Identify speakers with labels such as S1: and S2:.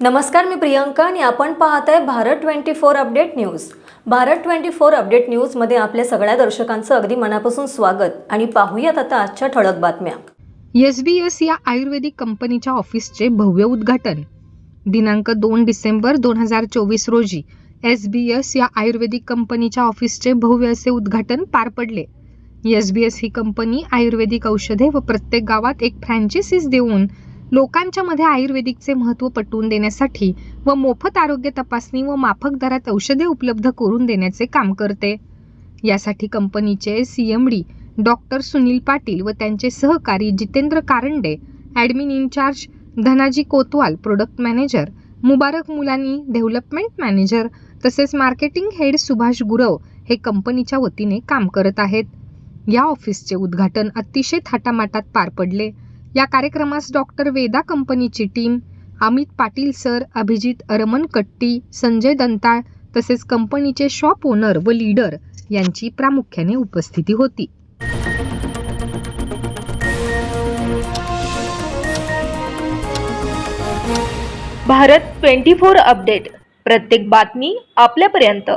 S1: नमस्कार मी प्रियंका आणि आपण पाहत आहे Bharat twenty four update news. Bharat twenty four update न्यूजमध्ये आपल्या सगळ्या दर्शकांचं अगदी मनापासून स्वागत आणि पाहूयात आता आजच्या ठळक बातम्या.
S2: एस बी एस या आयुर्वेदिक कंपनीच्या ऑफिसचे भव्य उद्घाटन. दिनांक दोन डिसेंबर दोन हजार चोवीस रोजी एस बी एस या आयुर्वेदिक कंपनीच्या ऑफिसचे भव्य असे उद्घाटन पार पडले. एस बी एस ही कंपनी आयुर्वेदिक औषधे व प्रत्येक गावात एक फ्रँचायसीस देऊन लोकांच्या मध्ये आयुर्वेदिकचे महत्त्व पटवून देण्यासाठी व मोफत आरोग्य तपासणी व माफक दरात औषधे उपलब्ध करून देण्याचे काम करते. यासाठी कंपनीचे C M D doctor Sunil Patil व त्यांचे सहकारी Jitendra Karande admin incharge Dhanaji Kotwal product manager Mubarak Mulani development manager तसेच मार्केटिंग हेड सुभाष गुरव हे कंपनीच्या वतीने काम करत आहेत. या ऑफिसचे उद्घाटन अतिशय थाटामाटात पार पडले. या कार्यक्रमास डॉक्टर वेदा कंपनीची टीम अमित पाटील सर अभिजित अरमन कट्टी संजय दंताळ तसेच कंपनीचे शॉप ओनर व लीडर यांची प्रामुख्याने उपस्थिती होती.
S3: Bharat twenty four update. प्रत्येक बातमी आपल्यापर्यंत.